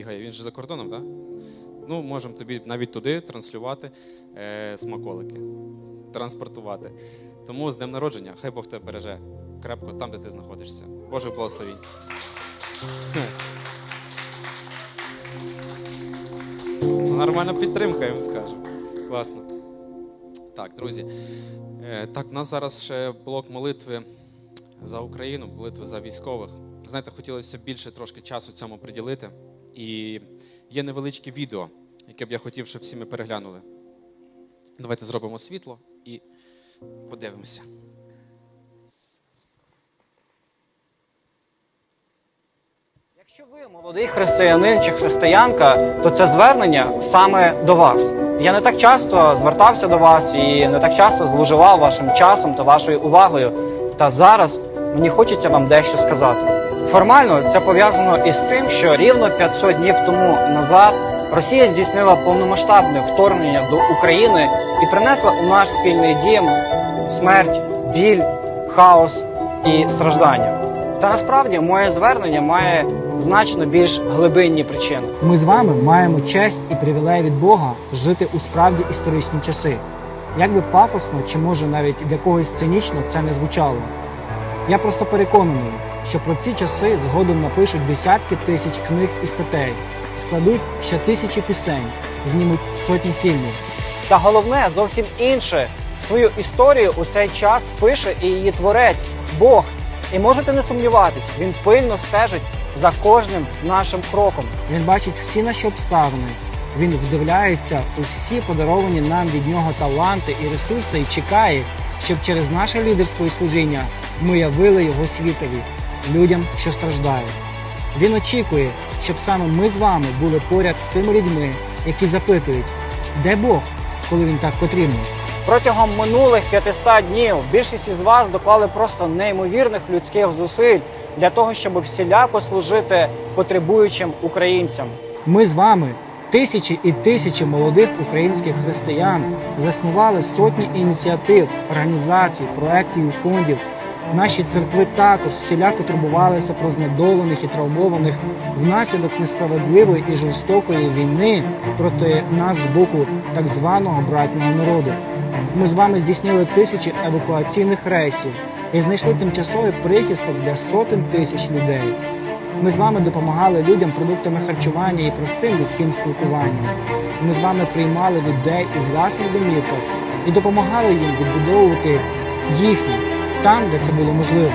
бігає. Він же за кордоном, так? Ну, можемо тобі навіть туди транслювати е, смаколики, транспортувати. Тому з днем народження, хай Бог тебе береже крепко там, де ти знаходишся. Боже благословінь. Нормальна підтримка, я вам скажу. Класно. Так, друзі. Е, Так, в нас зараз ще блок молитви за Україну, молитви за військових. Знаєте, хотілося більше трошки часу цьому приділити. І є невеличке відео, яке б я хотів, щоб всі ми переглянули. Давайте зробимо світло і подивимося. Якщо ви молодий християнин чи християнка, то це звернення саме до вас. Я не так часто звертався до вас і не так часто зловживав вашим часом та вашою увагою. Та зараз мені хочеться вам дещо сказати. Формально це пов'язано із тим, що рівно 500 днів тому назад Росія здійснила повномасштабне вторгнення до України і принесла у наш спільний дім смерть, біль, хаос і страждання. Та насправді моє звернення має значно більш глибинні причини. Ми з вами маємо честь і привілей від Бога жити у справді історичні часи. Як би пафосно чи може навіть для когось цинічно це не звучало. Я просто переконаний, що про ці часи згодом напишуть десятки тисяч книг і статей, складуть ще тисячі пісень, знімуть сотні фільмів. Та головне зовсім інше. Свою історію у цей час пише і її творець Бог. І можете не сумніватись, він пильно стежить за кожним нашим кроком. Він бачить всі наші обставини. Він вдивляється у всі подаровані нам від нього таланти і ресурси і чекає, щоб через наше лідерство і служіння ми явили його світові, людям, що страждають. Він очікує, щоб саме ми з вами були поряд з тими людьми, які запитують, де Бог, коли він так потрібен. Протягом минулих 500 днів більшість із вас доклали просто неймовірних людських зусиль для того, щоб всіляко служити потребуючим українцям. Ми з вами, тисячі і тисячі молодих українських християн, заснували сотні ініціатив, організацій, проєктів і фондів. Наші церкви також всіляко турбувалися про знедолених і травмованих внаслідок несправедливої і жорстокої війни проти нас з боку так званого братнього народу. Ми з вами здійснили тисячі евакуаційних рейсів і знайшли тимчасовий прихисток для сотень тисяч людей. Ми з вами допомагали людям продуктами харчування і простим людським спілкуванням. Ми з вами приймали людей у власних домівках і допомагали їм відбудовувати їхні там, де це було можливо.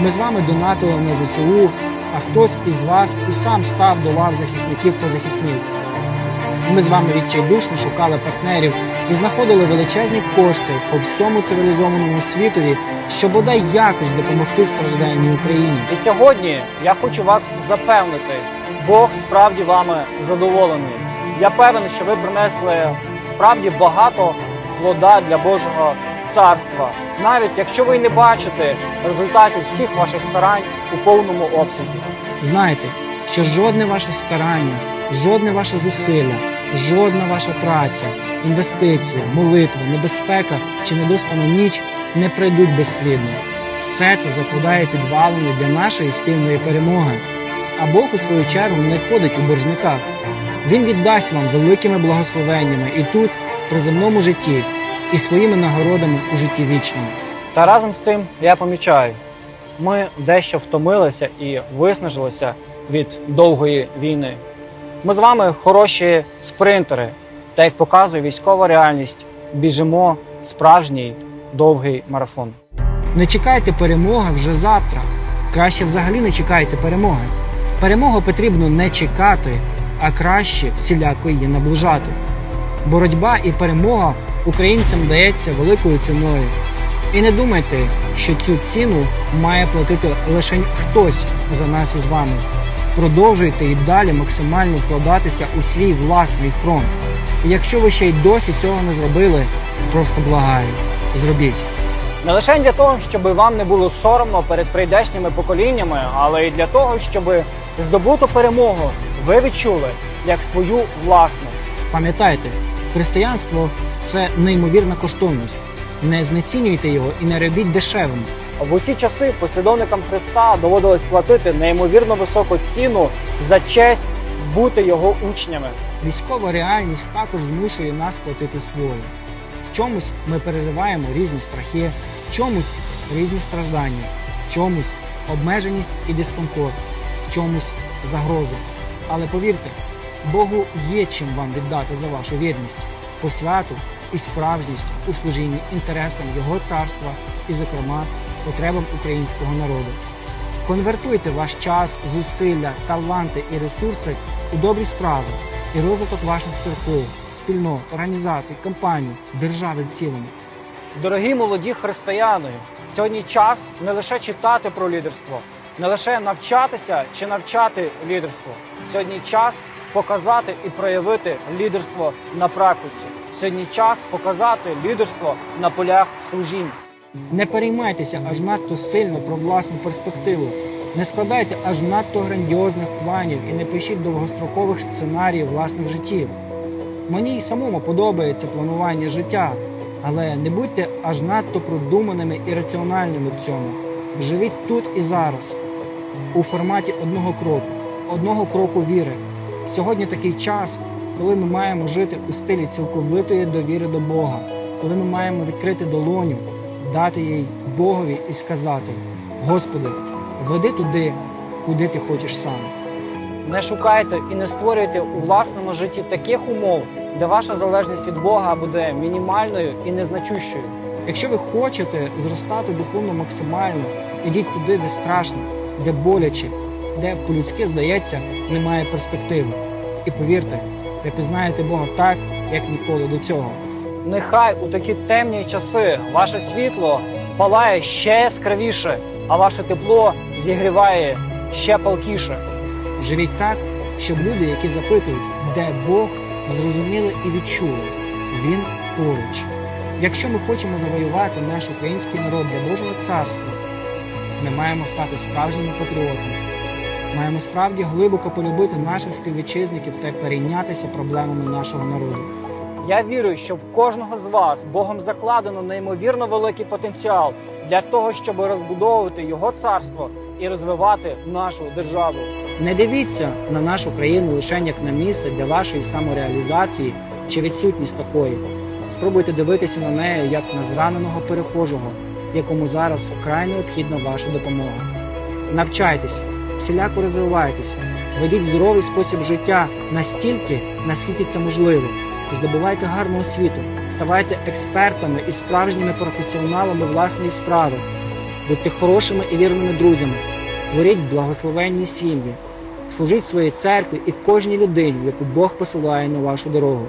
Ми з вами донатили на ЗСУ, а хтось із вас і сам став до лав захисників та захисниць. Ми з вами відчайдушно шукали партнерів і знаходили величезні кошти по всьому цивілізованому світові, щоб бодай якось допомогти стражденній Україні. І сьогодні я хочу вас запевнити, Бог справді вами задоволений. Я певен, що ви принесли справді багато плода для Божого царства, навіть якщо ви не бачите результатів всіх ваших старань у повному обсязі. Знайте, що жодне ваше старання, жодне ваше зусилля, жодна ваша праця, інвестиція, молитва, небезпека чи недоспана ніч не прийдуть безслідно. Все це закладає підвалини для нашої спільної перемоги. А Бог у свою чергу не ходить у боржниках. Він віддасть вам великими благословеннями і тут, при земному житті, і своїми нагородами у житті вічному. Та разом з тим я помічаю, ми дещо втомилися і виснажилися від довгої війни. Ми з вами хороші спринтери, та як показує військова реальність, біжимо справжній довгий марафон. Не чекайте перемоги вже завтра. Краще взагалі не чекайте перемоги. Перемогу потрібно не чекати, а краще всіляко її наближати. Боротьба і перемога українцям дається великою ціною. І не думайте, що цю ціну має платити лише хтось за нас із вами. Продовжуйте і далі максимально вкладатися у свій власний фронт. І якщо ви ще й досі цього не зробили, просто благаю, зробіть. Не лише для того, щоб вам не було соромно перед прийдешніми поколіннями, але й для того, щоб здобуту перемогу ви відчули як свою власну. Пам'ятайте, християнство це неймовірна коштовність. Не знецінюйте його і не робіть дешевим. В усі часи послідовникам Христа доводилось платити неймовірно високу ціну за честь бути його учнями. Військова реальність також змушує нас платити своє. В чомусь ми переживаємо різні страхи, в чомусь різні страждання, в чомусь обмеженість і дискомфорт, в чомусь загроза. Але повірте, Богу є чим вам віддати за вашу вірність, посвяту і справжність у служінні інтересам Його царства і, зокрема, потребам українського народу. Конвертуйте ваш час, зусилля, таланти і ресурси у добрі справи і розвиток ваших церков, спільнот, організацій, компаній, держави в цілому. Дорогі молоді християни, сьогодні час не лише читати про лідерство, не лише навчатися чи навчати лідерство. Сьогодні час показати і проявити лідерство на практиці. Сьогодні час показати лідерство на полях служінь. Не переймайтеся аж надто сильно про власну перспективу. Не складайте аж надто грандіозних планів і не пишіть довгострокових сценаріїв власних життів. Мені й самому подобається планування життя, але не будьте аж надто продуманими і раціональними в цьому. Живіть тут і зараз, у форматі одного кроку, одного кроку віри. Сьогодні такий час, коли ми маємо жити у стилі цілковитої довіри до Бога, коли ми маємо відкрити долоню, дати їй Богові і сказати: Господи, веди туди, куди ти хочеш сам. Не шукайте і не створюйте у власному житті таких умов, де ваша залежність від Бога буде мінімальною і незначущою. Якщо ви хочете зростати духовно максимально, ідіть туди, де страшно, де боляче, де по-людськи здається, немає перспективи. І повірте, ви пізнаєте Бога так, як ніколи до цього. Нехай у такі темні часи ваше світло палає ще яскравіше, а ваше тепло зігріває ще палкіше. Живіть так, щоб люди, які запитують, де Бог, зрозуміли і відчули, Він поруч. Якщо ми хочемо завоювати наш український народ для Божого царства, ми маємо стати справжніми патріотами. Маємо справді глибоко полюбити наших співвітчизників та перейнятися проблемами нашого народу. Я вірю, що в кожного з вас Богом закладено неймовірно великий потенціал для того, щоб розбудовувати його царство і розвивати нашу державу. Не дивіться на нашу країну лише як на місце для вашої самореалізації чи відсутність такої. Спробуйте дивитися на неї як на зраненого перехожого, якому зараз вкрай необхідна ваша допомога. Навчайтеся, всіляко розвивайтеся, ведіть здоровий спосіб життя настільки, наскільки це можливо. Здобувайте гарну освіту, ставайте експертами і справжніми професіоналами власної справи, будьте хорошими і вірними друзями, творіть благословенні сім'ї, служіть своїй церкві і кожній людині, яку Бог посилає на вашу дорогу.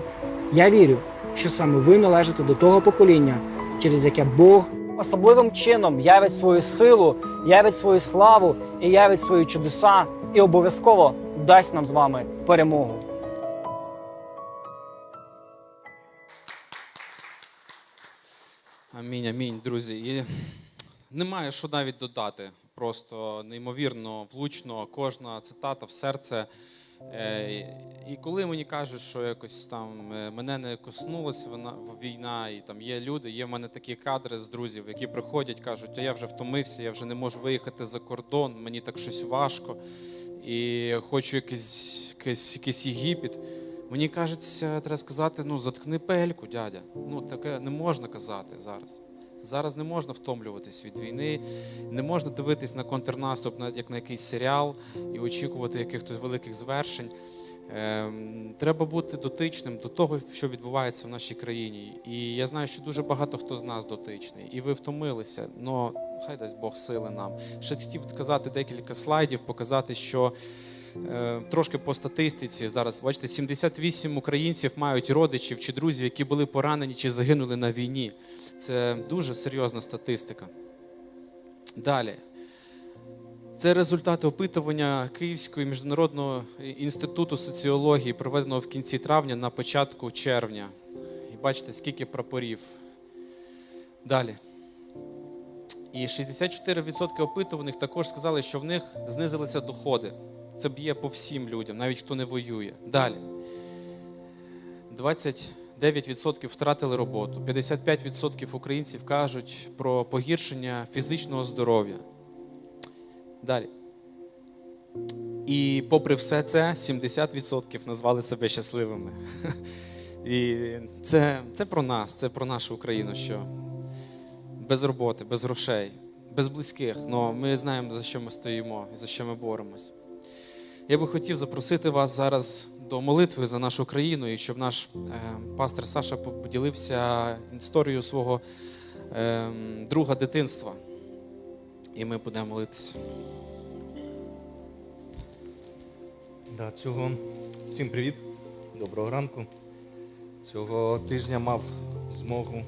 Я вірю, що саме ви належите до того покоління, через яке Бог Особливим чином явить свою силу, явить свою славу і явить свої чудеса, і обов'язково дасть нам з вами перемогу. Амінь, амінь, друзі. І немає що навіть додати. Просто неймовірно, влучно, кожна цитата в серце. Е, І коли мені кажуть, що якось там е, мене не коснулася вона війна, і там є люди, є в мене такі кадри з друзів, які приходять, кажуть, «Та я вже втомився, я вже не можу виїхати за кордон, мені так щось важко, і хочу якийсь, якийсь, якийсь Єгипет. Мені кажеться, треба сказати: ну заткни пельку, дядя. Ну таке не можна казати зараз. Зараз не можна втомлюватись від війни, не можна дивитись на контрнаступ на- як на якийсь серіал і очікувати якихось великих звершень. Ем, треба бути дотичним до того, що відбувається в нашій країні. І я знаю, що дуже багато хто з нас дотичний, і ви втомилися. але хай дасть Бог сили нам. Ще хотів сказати декілька слайдів, показати, що Трошки по статистиці зараз, бачите, 78 українців мають родичів чи друзів, які були поранені чи загинули на війні. Це дуже серйозна статистика. Далі. Це результати опитування Київського міжнародного інституту соціології, проведеного в кінці травня на початку червня. І бачите, скільки прапорів. Далі. І 64% опитуваних також сказали, що в них знизилися доходи. Це б'є по всім людям, навіть хто не воює. Далі. 29% втратили роботу. 55% українців кажуть про погіршення фізичного здоров'я. Далі. І попри все це, 70% назвали себе щасливими. І це, це про нас, це про нашу Україну, що без роботи, без грошей, без близьких, але ми знаємо, за що ми стоїмо і за що ми боремось. Я би хотів запросити вас зараз до молитви за нашу країну, і щоб наш е, пастор Саша поділився історією свого е, друга дитинства. І ми будемо молитися. Да, цього всім привіт, доброго ранку. Цього тижня мав змогу